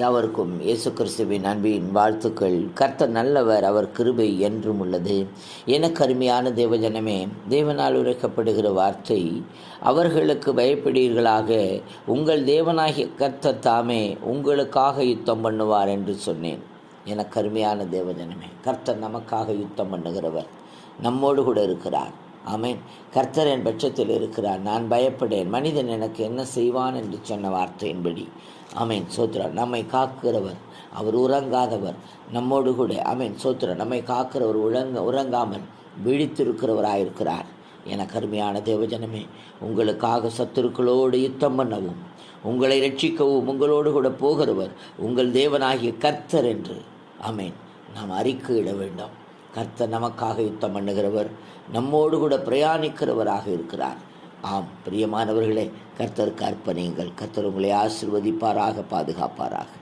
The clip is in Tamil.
யாவருக்கும் இயேசு கிறிஸ்துவின் அன்பின் வாழ்த்துக்கள். கர்த்தர் நல்லவர் அவர் கிருபை என்றும் உள்ளது. எனக்கு அருமையான தேவஜனமே தேவனால் உரைக்கப்படுகிற வார்த்தை அவர்களுக்கு பயப்படுவீர்களாக உங்கள் தேவனாகிய கர்த்தர் தாமே உங்களுக்காக யுத்தம் பண்ணுவார் என்று சொன்னேன். எனக்கு அருமையான தேவஜனமே கர்த்தர் நமக்காக யுத்தம் பண்ணுகிறவர் நம்மோடு கூட இருக்கிறார். அமேன் கர்த்தர் என் பட்சத்தில் இருக்கிறார். நான் பயப்படேன். மனிதன் எனக்கு என்ன செய்வான் என்று சொன்ன வார்த்தையின்படி. அமேன் சோத்ரா நம்மை காக்கிறவர் அவர் உறங்காதவர் நம்மோடு கூட. அமேன் சோத்ரா நம்மை காக்கிறவர் உறங்க உறங்காமல் விழித்திருக்கிறவராயிருக்கிறார். என கருமையான தேவஜனமே உங்களுக்காக சத்துருக்களோடு யுத்தம் பண்ணவும் உங்களை ரட்சிக்கவும் உங்களோடு கூட போகிறவர் உங்கள் தேவனாகிய கர்த்தர் என்று. அமேன் நாம் அறிக்கையிட வேண்டும். கர்த்தர் நமக்காக யுத்தம் பண்ணுகிறவர் நம்மோடு கூட பிரயாணிக்கிறவராக இருக்கிறார். ஆம் பிரியமானவர்களே கர்த்தருக்கு அர்ப்பணியுங்கள். கர்த்தர் உங்களை ஆசிர்வதிப்பாராக பாதுகாப்பாராக.